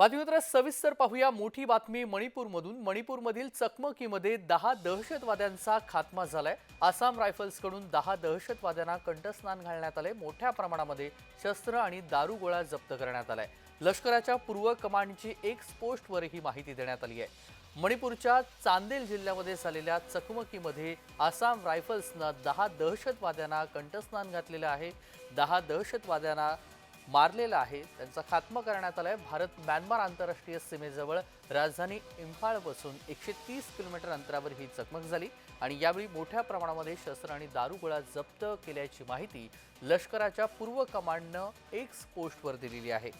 बातमीपत्र सविस्तर पाहूया. मोठी बातमी मणिपूरमधून. मणिपूरमधील चकमकीमध्ये दहा दहशतवाद्यांचा खात्मा झालाय. आसाम रायफल्सकडून दहा दहशतवाद्यांना कंठस्नान घालण्यात आले मोठ्या प्रमाणामध्ये शस्त्र आणि दारुगोळा जप्त करण्यात आलाय. लष्कराच्या पूर्व कमांडची एक पोस्टवर ही माहिती देण्यात आली आहे. मणिपूरच्या चांदेल जिल्ह्यामध्ये झालेल्या चकमकीमध्ये आसाम रायफल्सनं दहा दहशतवाद्यांना कंठस्नान घातलेलं आहे. दहा दहशतवाद्यांना मारलेला आहे. त्यांचा खात्मा करण्यात आलाय. भारत म्यानमार आंतरराष्ट्रीय सीमेजवळ राजधानी इम्फाळपासून एकशे तीस किलोमीटर अंतरावर ही चकमक झाली आणि यावेळी मोठ्या प्रमाणामध्ये शस्त्र आणि दारुगोळा जप्त केल्याची माहिती लष्कराच्या पूर्व कमांडनं एक्स पोस्टवर दिलेली आहे.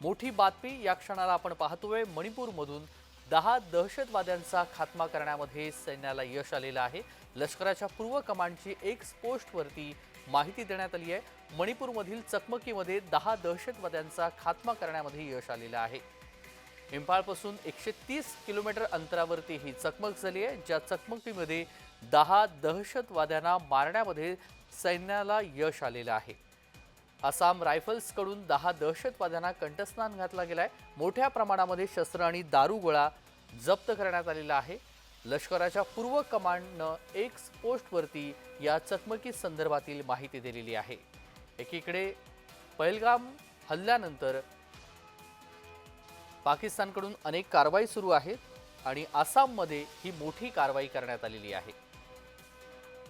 मोठी बातमी या क्षणाला आपण पाहतोय. मणिपूरमधून दहा दहशतवाद्यांचा खात्मा करण्यामध्ये सैन्याला यश आलेलं आहे. लष्कराच्या पूर्व कमांडची एक्स पोस्टवरती माहिती देण्यात आली आहे. मणिपूरमधील चकमकीमध्ये दहा दहशतवाद्यांचा खात्मा करण्यामध्ये यश आलेलं आहे. इम्फाळपासून एकशे तीस किलोमीटर अंतरावरती ही चकमक झाली आहे. ज्या चकमकीमध्ये दहा दहशतवाद्यांना मारण्यामध्ये सैन्याला यश आलेलं आहे. आसाम रायफल्सकडून दहा दहशतवाद्यांना कंठस्नान घातला गेलाय. मोठ्या प्रमाणामध्ये शस्त्र आणि दारुगोळा जप्त करण्यात आलेला आहे. लष्कराच्या पूर्व कमांडनं एक्स पोस्टवरती या चकमकी संदर्भातील माहिती दिलेली आहे. एकीकडे पहलगाम हल्ल्यानंतर पाकिस्तानकडून अनेक कारवाई सुरू आहेत आणि आसाममध्ये ही मोठी कारवाई करण्यात आलेली आहे.